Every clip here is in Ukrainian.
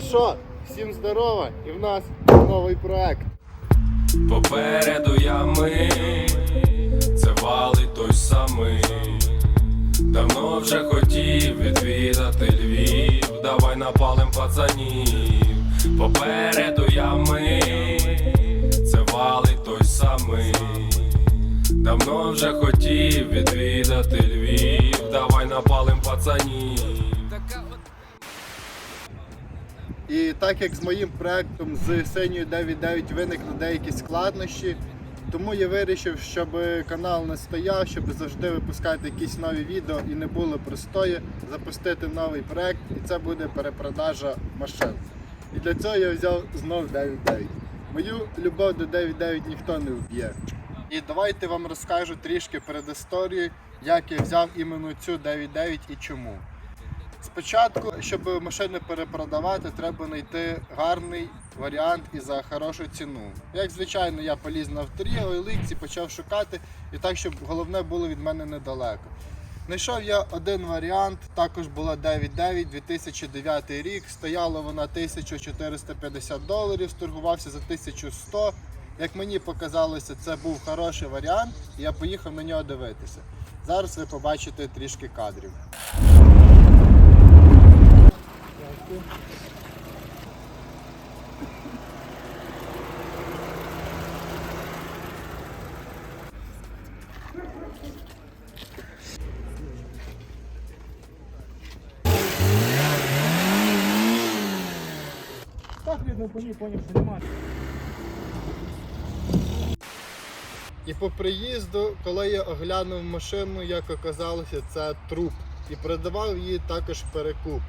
Ну що, всім здорова і в нас новий проект. Попереду ями, це валить той самий. Давно вже хотів відвідати Львів, давай напалим пацанів. Попереду ями, це валить той самий. Давно вже хотів відвідати Львів, давай напалим пацанів. І так як з моїм проектом з синьою 9.9 виникли деякі складнощі, тому я вирішив, щоб канал не стояв, щоб завжди випускати якісь нові відео і не було простої, запустити новий проект, і це буде перепродажа машин. І для цього я взяв знов 9.9. Мою любов до 9.9 ніхто не вб'є. І давайте вам розкажу трішки перед історією, як я взяв іменно цю 9.9 і чому. Спочатку, щоб машини перепродавати, треба знайти гарний варіант і за хорошу ціну. Як звичайно, я поліз на авторі, і почав шукати, і так, щоб головне було від мене недалеко. Знайшов я один варіант, також була 9.9, 2009 рік. Стояла вона 1450 доларів, сторгувався за 1100. Як мені показалося, це був хороший варіант, і я поїхав на нього дивитися. Зараз ви побачите трішки кадрів. Так видно по ній, поняв, що немає. І по приїзду, коли я оглянув машину, як оказалося, це труп. І продавав її також перекуп.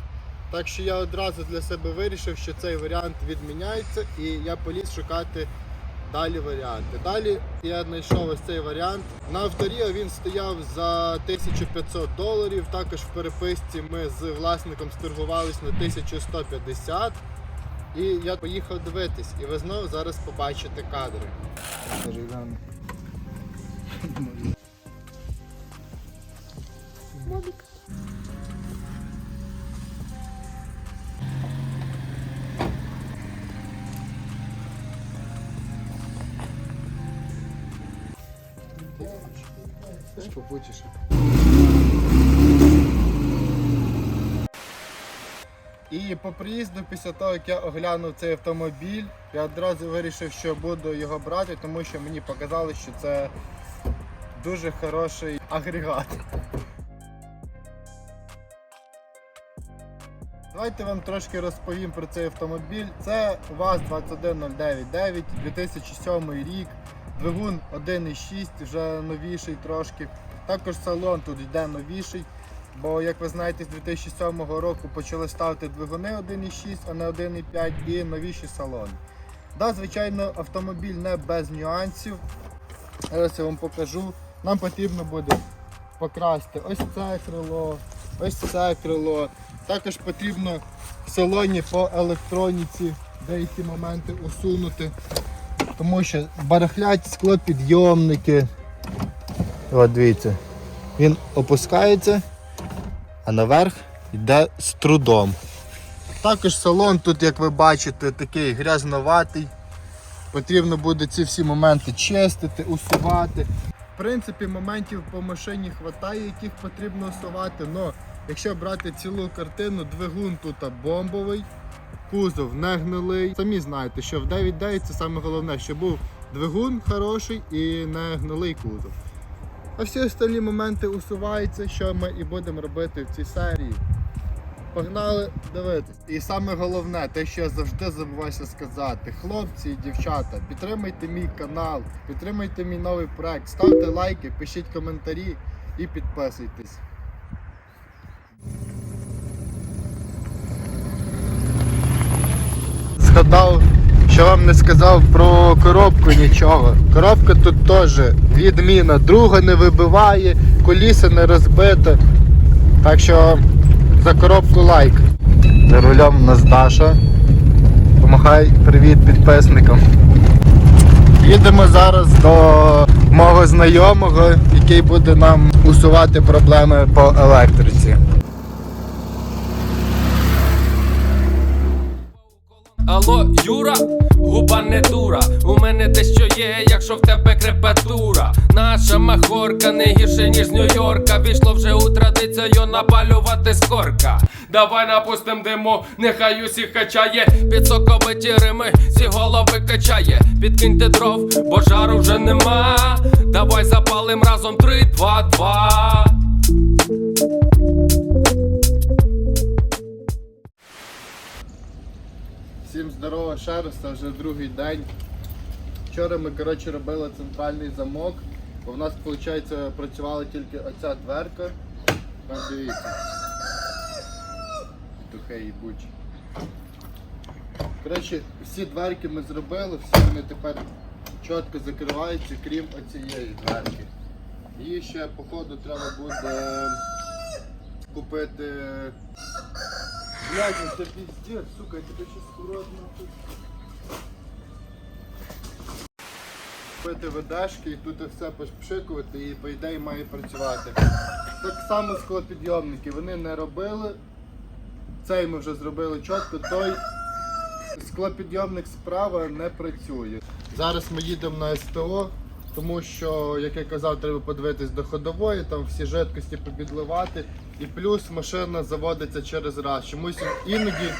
Так що я одразу для себе вирішив, що цей варіант відміняється, і я поліз шукати далі варіанти. Далі я знайшов ось цей варіант. На авторі він стояв за 1500 доларів. Також в переписці ми з власником сторгувались на 1150. І я поїхав дивитись, і ви знову зараз побачите кадри. Попутіше. І по приїзду, після того, як я оглянув цей автомобіль, я одразу вирішив, що буду його брати, тому що мені показали, що це дуже хороший агрегат. Давайте вам трошки розповім про цей автомобіль. Це ВАЗ 21099, 2007 рік, двигун 1.6, вже новіший трошки. Також салон тут йде новіший. Бо, як ви знаєте, з 2007 року почали ставити двигуни 1.6, а не 1.5 і новіші салони. Да, звичайно, автомобіль не без нюансів. Зараз я вам покажу. Нам потрібно буде покрасти ось це крило, ось це крило. Також потрібно в салоні по електроніці деякі моменти усунути. Тому що барахлять склопідйомники. От дивіться. Він опускається, а наверх йде з трудом. Також салон тут, як ви бачите, такий грязноватий. Потрібно буде ці всі моменти чистити, усувати. В принципі, моментів по машині вистачає, яких потрібно усувати. але якщо брати цілу картину, двигун тут бомбовий, кузов не гнилий. Самі знаєте, що в 9.9 це саме головне, щоб був двигун хороший і не гнилий кузов. А всі остальні моменти усуваються, що ми і будемо робити в цій серії. Погнали дивитись. І саме головне, те, що я завжди забуваюся сказати, хлопці і дівчата, підтримайте мій канал, підтримайте мій новий проект, ставте лайки, пишіть коментарі і підписуйтесь. Згадав, що вам не сказав про коробку нічого. Коробка тут теж відміна, друга не вибиває, коліса не розбите. Так що за коробку лайк. За рулем у нас Даша. Помахай привіт підписникам. Їдемо зараз до мого знайомого, який буде нам усувати проблеми по електриці. Алло, Юра, губа не дура. У мене дещо є, якщо в тебе крепатура. Наша махорка не гірше, ніж Нью-Йорка. Війшло вже у традицію напалювати з корка. Давай напустим диму, нехай усіх качає. Під соковиті рими, всі голови качає. Підкиньте дров, бо жару вже нема. Давай запалим разом три, два, два. Ще це вже другий день. Вчора ми коротше, робили центральний замок, бо в нас виходить працювала тільки оця дверка. Там дивіться. Тухе і буч. Коротше, всі дверки ми зробили, всі вони тепер чітко закриваються, крім оцієї дверки. Її ще походу треба буде купити. Блядь, це пиздец, сука, я щас урод нахуй. Купити ведешки і тут все пошпшикувати і по ідеї має працювати. Так само склопідйомники, вони не робили. Цей ми вже зробили чітко, той склопідйомник справа не працює. Зараз ми їдемо на СТО, тому що, як я казав, треба подивитись до ходової, там всі жидкості побідливати. І плюс машина заводиться через раз. Чомусь іноді,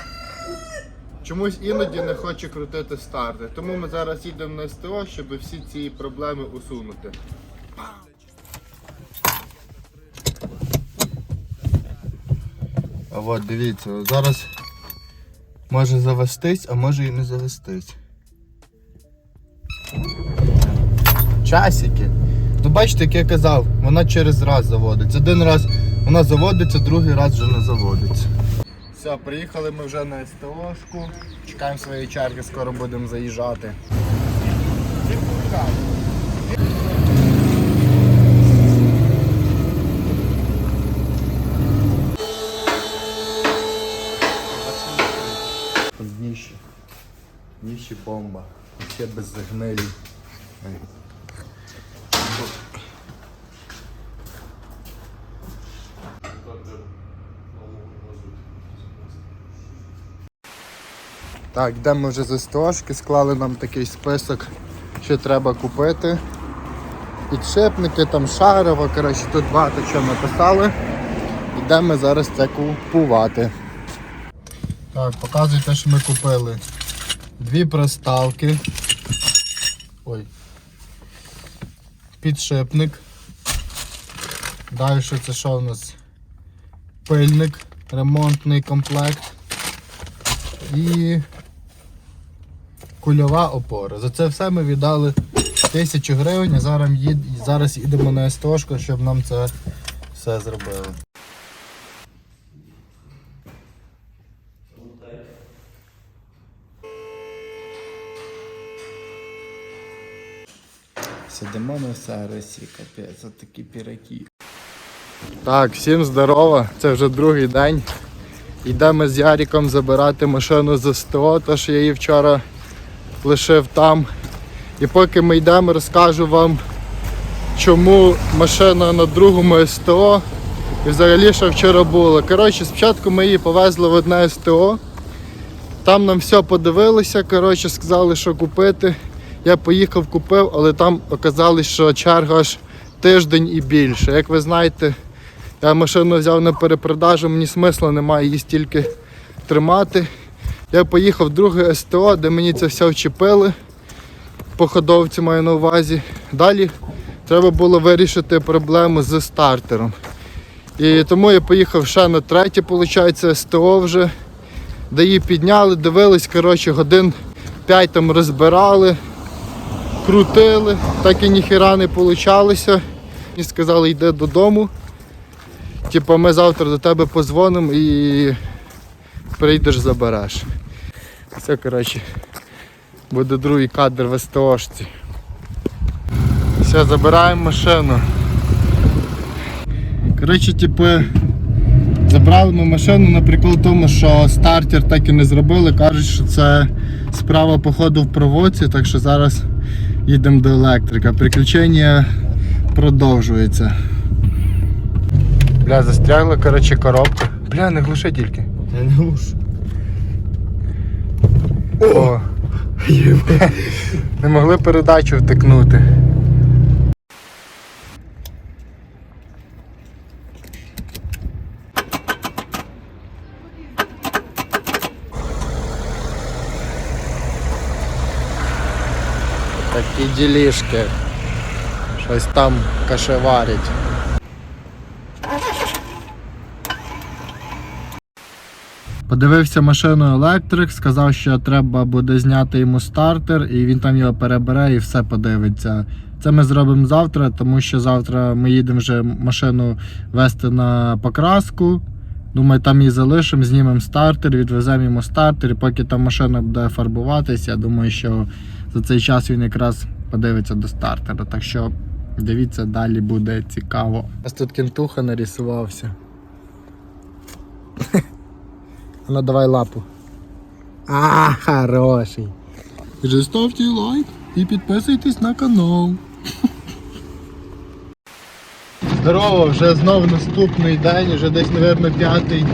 чомусь іноді не хоче крутити старти. Тому ми зараз їдемо на СТО, щоб всі ці проблеми усунути. А от дивіться, зараз може завестись, а може і не завестись. Часики. Ну бачите, як я казав, вона через раз заводиться. Один раз вона заводиться, другий раз вже не заводиться. Все, приїхали ми вже на СТОшку. Чекаємо своєї черги, скоро будемо заїжджати. Дніще. Дніще бомба. Ще без загнилі. Так, йдемо вже з СТОшки, склали нам такий список, що треба купити. Підшипники, там шарово, коротше, тут багато чого ми писали. Йдемо зараз це купувати. Так, показую те, що ми купили. Дві проставки. Ой. Підшипник. Далі це що у нас? Пильник, ремонтний комплект і кульова опора. За це все ми віддали тисячу гривень, а зараз, їд... зараз їдемо на СТОшку, щоб нам це все зробили. Сидимо на сервісі, капець, от такі піраки. Так, всім здорово, це вже другий день. Йдемо з Яріком забирати машину з СТО, то що я її вчора лишив там. І поки ми йдемо, розкажу вам, чому машина на другому СТО і взагалі що вчора було. Коротше, спочатку ми її повезли в одне СТО. Там нам все подивилися, коротше, сказали, що купити. Я поїхав, купив, але там оказалось, що черга аж тиждень і більше. Як ви знаєте, я машину взяв на перепродажу, мені смисла немає її стільки тримати. Я поїхав в друге СТО, де мені це все вчепили. По ходовці маю на увазі. Далі треба було вирішити проблему з стартером. І тому я поїхав ще на третє, виходить, СТО вже, де її підняли, дивились, коротше, годин 5 там розбирали, крутили, так і ніхіра не получалося. Мені сказали, йди додому. Типа ми завтра до тебе позвонимо і прийдеш забереш. Все, коротше, буде другий кадр в СТОшці. Все, забираємо машину. Коротше, типу, забрали ми машину на прикол тому, що стартер так і не зробили. Кажуть, що це справа походу в проводці, так що зараз їдемо до електрика. Приключення продовжується. Бля, застрягла, коротше, коробка. Бля, не глуши тільки. Я не лушу. О! Не могли передачу втикнути. Такі ділішки. Щось там кашеварять. Подивився машину електрик, сказав, що треба буде зняти йому стартер, і він там його перебере і все подивиться. Це ми зробимо завтра, тому що завтра ми їдемо вже машину вести на покраску. Думаю, там її залишимо, знімемо стартер, відвеземо йому стартер, і поки там машина буде фарбуватися, я думаю, що за цей час він якраз подивиться до стартера. Так що дивіться, далі буде цікаво. Нас тут кентуха нарисувався. Ну давай лапу. А, хороший. Вже ставте лайк і підписуйтесь на канал. Здорово, вже знов наступний день, вже десь, мабуть, п'ятий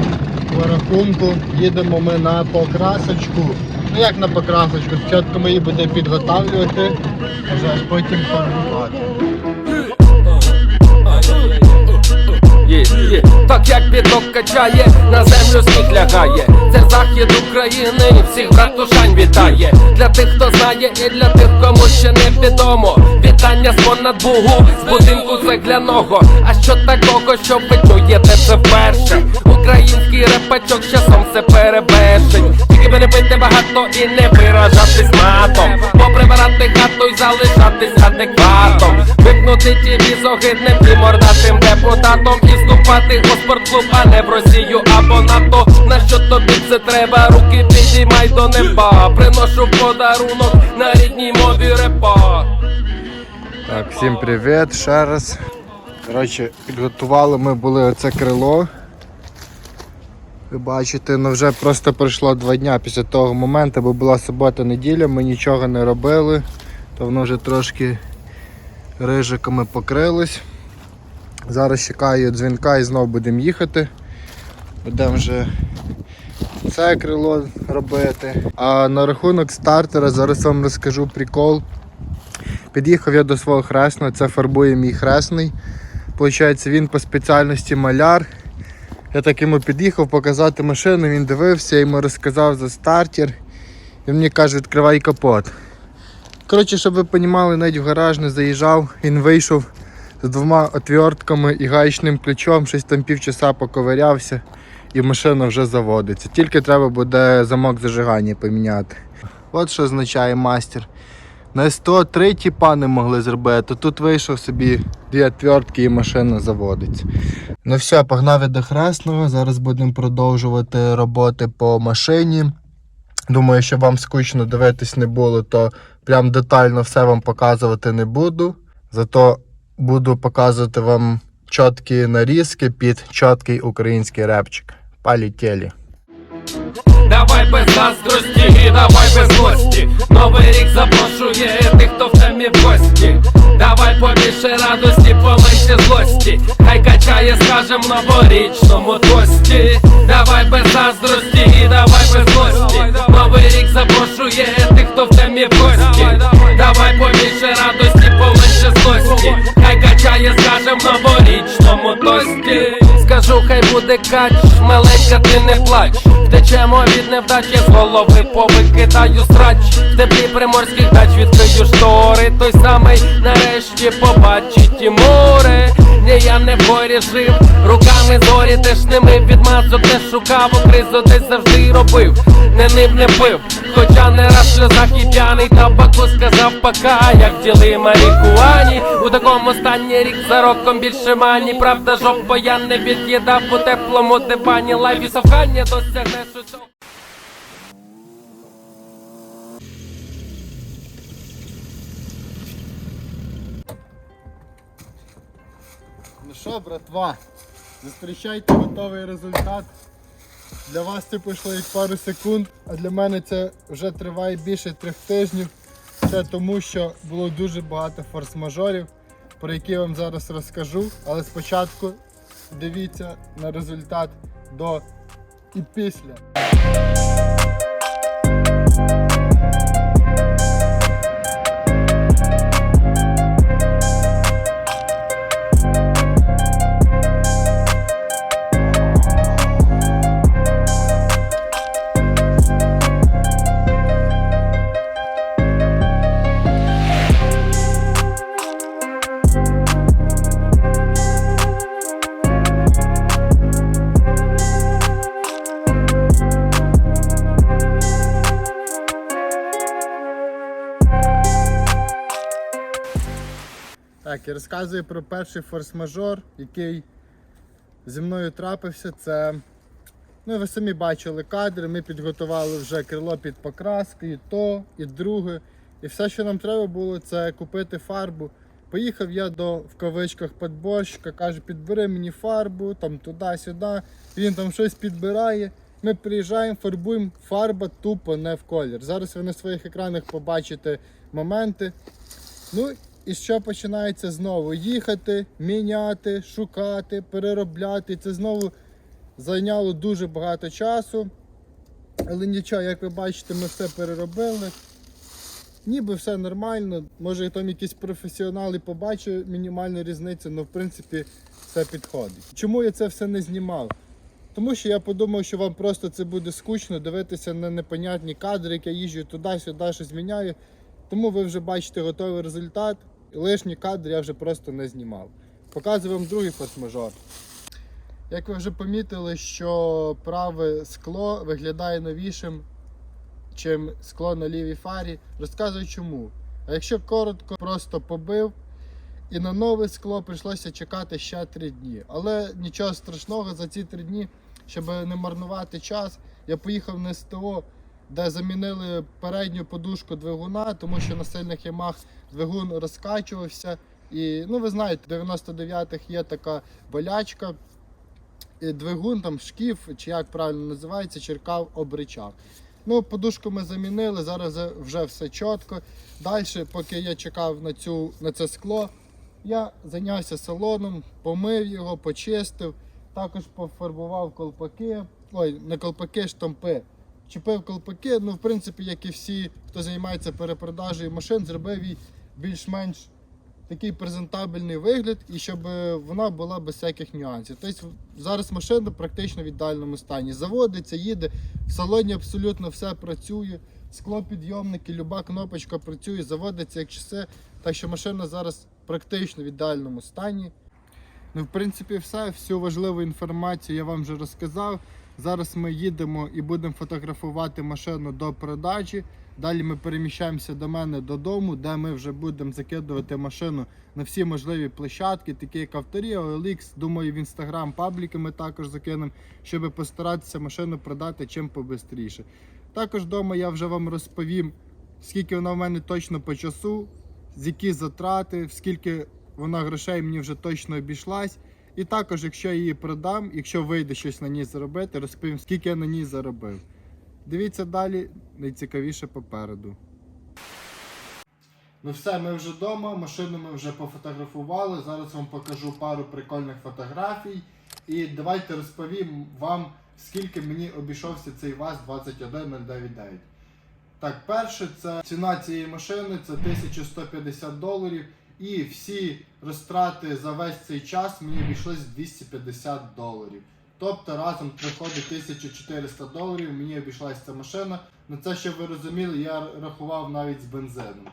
по рахунку. Їдемо ми на покрасочку. Ну як на покрасочку? Спочатку ми її будемо підготавлювати, а вже аж потім фарбувати. Як бідок качає, на землю сніг лягає. Це захід України і всіх братушань вітає. Для тих, хто знає, і для тих, кому ще не відомо. Вітання з понад Бугу, з будинку цегляного. А що такого, що ви чуєте це вперше? Український репачок часом все перевершить. Тільки би не пити багато і не виражатись матом. Поприбирати хату й залишатись адекватом. Випнути ті з огидним і мордатим депутатом. І вступати у спортклуб, а не в Росію або НАТО. На що тобі це треба? Руки підіймай до неба. Приношу подарунок на рідній мові репа. Так, всім привіт ще раз. Коротше, підготували ми були оце крило. Ви бачите, ну вже просто пройшло два дня після того моменту, бо була субота-неділя, ми нічого не робили, то воно вже трошки рижиками покрилось. Зараз чекаю дзвінка і знову будемо їхати. Будемо вже це крило робити. А на рахунок стартера зараз вам розкажу прикол. Під'їхав я до свого хресного, це фарбує мій хресний. Получається, він по спеціальності маляр. Я так йому під'їхав показати машину, він дивився, я йому розказав за стартер. І мені каже, відкривай капот. Коротше, щоб ви розуміли, навіть в гараж не заїжджав, він вийшов з двома отвертками і гаечним ключом, щось там півчаса поковирявся і машина вже заводиться. Тільки треба буде замок зажигання поміняти. От що означає мастер. На 103 тіпа не могли зробити. Тут вийшов собі дві отвертки і машина заводиться. Ну все, погнав я до Хресного. Зараз будемо продовжувати роботи по машині. Думаю, що вам скучно дивитись не було, то прям детально все вам показувати не буду. Зато буду показувати вам чіткі нарізки під чіткий український репчик. Полетели. Давай без заздрості, давай без злості. Новий рік запрошує тих, хто в темі в гості. Давай побільше радості, поменше злості. Хай качає, скажем, новорічному тості. Давай без заздрості, давай без злості. Новий рік запрошує тих, хто в темі в гості. Давай побільше радості, поменше злості. Хай качає, скажем, в новорічному тості. Скажу, хай буде кач, маленька, ти не плач. Втечемо від невдачі, з голови повикидаю срач. В теплі приморських дач відкрию штори. Той самий нарешті побачить і море. Ні, я не в руками зорі теж ними відмазок не шукав, окризу десь завжди робив, не ним не пив. Хоча не раз сльозах і п'яний табаку сказав пока, як діли марікуані. У такому стані рік за роком більше мані. Правда, жопа я не від'їдав у теплому дивані. Лайф і совхання досягнеш усього. Що, братва, зустрічайте готовий результат. Для вас це пішло як пару секунд, а для мене це вже триває більше трьох тижнів. Це тому, що було дуже багато форс-мажорів, про які я вам зараз розкажу. Але спочатку дивіться на результат до і після. Так, я розказую про перший форс-мажор, який зі мною трапився. Це, ну ви самі бачили кадри, ми підготували вже крило під покраску, і то, і друге. І все, що нам треба було, це купити фарбу. Поїхав я до в кавичках подборщика, каже, підбери мені фарбу, там туди-сюди. Він там щось підбирає. Ми приїжджаємо, фарбуємо, фарба тупо не в колір. Зараз ви на своїх екранах побачите моменти. Ну і що починається знову? Їхати, міняти, шукати, переробляти. Це знову зайняло дуже багато часу. Але нічого, як ви бачите, ми все переробили. Ніби все нормально. Може там якийсь професіонал і мінімальну різницю, але в принципі все підходить. Чому я це все не знімав? Тому що я подумав, що вам просто це буде скучно дивитися на непонятні кадри, як я їжджу туди-сюди, щось зміняю. Тому ви вже бачите готовий результат. І лишні кадри я вже просто не знімав. Показую вам другий форс-мажор. Як ви вже помітили, що праве скло виглядає новішим, чим скло на лівій фарі. Розказую чому. А якщо коротко, просто побив, і на нове скло прийшлося чекати ще 3 дні. Але нічого страшного за ці 3 дні, щоб не марнувати час, я поїхав на СТО, де замінили передню подушку двигуна, тому що на сильних ямах двигун розкачувався. І ну ви знаєте, в 99-х є така болячка. І двигун, там шкіф, чи як правильно називається, черкав об рычаг. Ну, подушку ми замінили, зараз вже все чітко. Далі, поки я чекав на, цю, на це скло, я зайнявся салоном, помив його, почистив, також пофарбував колпаки. Ой, не колпаки, штампи. Чіпив колпаки, ну, в принципі, як і всі, хто займається перепродажею машин, зробив їй більш-менш такий презентабельний вигляд і щоб е, вона була без всяких нюансів. Тобто зараз машина практично в ідеальному стані. Заводиться, їде, в салоні абсолютно все працює, склопідйомники, люба кнопочка працює, заводиться як часи. Так що машина зараз практично в ідеальному стані. Ну, в принципі, все. Всю важливу інформацію я вам вже розказав. Зараз ми їдемо і будемо фотографувати машину до продажі. Далі ми переміщаємося до мене додому, де ми вже будемо закидувати машину на всі можливі площадки, такі як Авторія, OLX. Думаю, в інстаграм пабліки ми також закинемо, щоб постаратися машину продати чим побистріше. Також вдома я вже вам розповім, скільки вона в мене точно по часу, з які затрати, скільки вона грошей мені вже точно обійшлась. І також, якщо я її продам, якщо вийде щось на ній заробити, розповім, скільки я на ній заробив. Дивіться далі, найцікавіше попереду. Ну все, ми вже вдома, машину ми вже пофотографували. Зараз вам покажу пару прикольних фотографій. І давайте розповім вам, скільки мені обійшовся цей ВАЗ 21099. Так, перше, це ціна цієї машини це 1150 доларів. І всі розтрати за весь цей час мені обійшлось 250 доларів. Тобто разом приходить 1400 доларів, мені обійшлася ця машина. На це, щоб ви розуміли, я рахував навіть з бензином.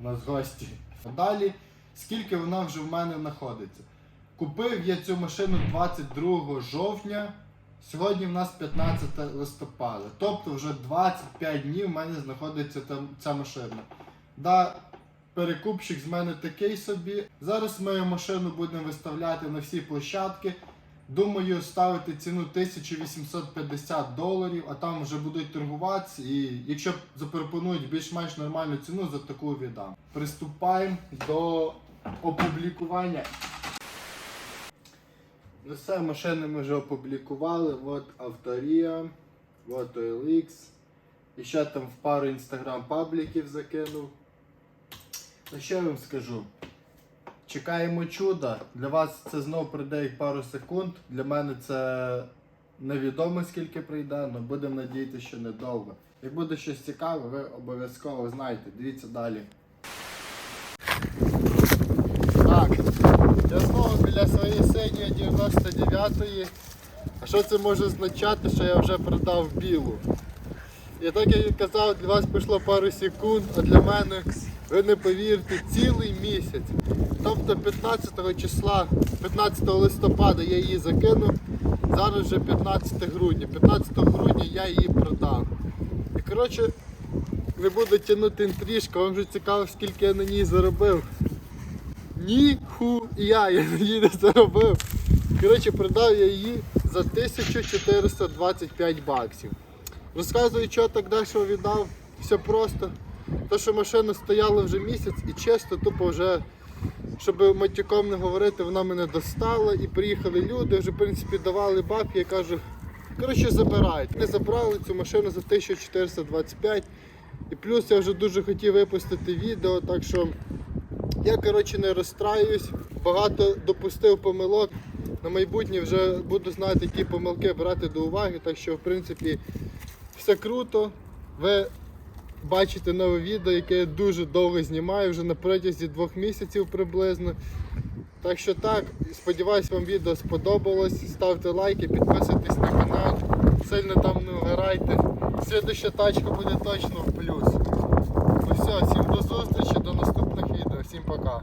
Нас гості. Далі, скільки вона вже в мене знаходиться. Купив я цю машину 22 жовтня. Сьогодні в нас 15 листопада. Тобто вже 25 днів в мене знаходиться там ця машина. Да, перекупщик з мене такий собі. Зараз ми машину будемо виставляти на всі площадки. Думаю, ставити ціну 1850 доларів, а там вже будуть торгуватися. І якщо запропонують більш-менш нормальну ціну, за таку віддам. Приступаємо до опублікування. Ну все, машини ми вже опублікували. От Авторія, от OLX. І ще там в пару інстаграм пабліків закинув. Ну що я вам скажу? Чекаємо чуда. Для вас це знов прийде як пару секунд. Для мене це невідомо скільки прийде, але будемо надіятися, що недовго. Як буде щось цікаве, ви обов'язково знаєте. Дивіться далі. Так, я знову біля своєї синьої 99-ї. А що це може означати, що я вже продав білу? І так як я казав, для вас пішло пару секунд, а для мене, ви не повірите, цілий місяць. Тобто 15 числа, 15 листопада я її закинув, зараз вже 15 грудня. 15 грудня я її продав. І коротше, не буду тягнути інтрижку, вам вже цікаво, скільки я на ній заробив. Ніхуя я на ній не заробив. Коротше, продав я її за 1425 баксів. Розказую, що так дешево віддав. Все просто. То, що машина стояла вже місяць і чисто, тупо вже, щоб матюком не говорити, вона мене достала і приїхали люди, вже в принципі давали бабки, я кажу, коротше, забирають. Вони забрали цю машину за 1425. І плюс я вже дуже хотів випустити відео, так що я коротше не розстраюсь, багато допустив помилок. На майбутнє вже буду знати, які помилки брати до уваги. Так що, в принципі, все круто. Ви бачите нове відео, яке я дуже довго знімаю, вже на протязі двох місяців приблизно. Так що так, сподіваюсь, вам відео сподобалось. Ставте лайки, підписуйтесь на канал, сильно там не вгорайте. Слідуща тачка буде точно в плюс. Ну все, всім до зустрічі, до наступних відео, всім пока.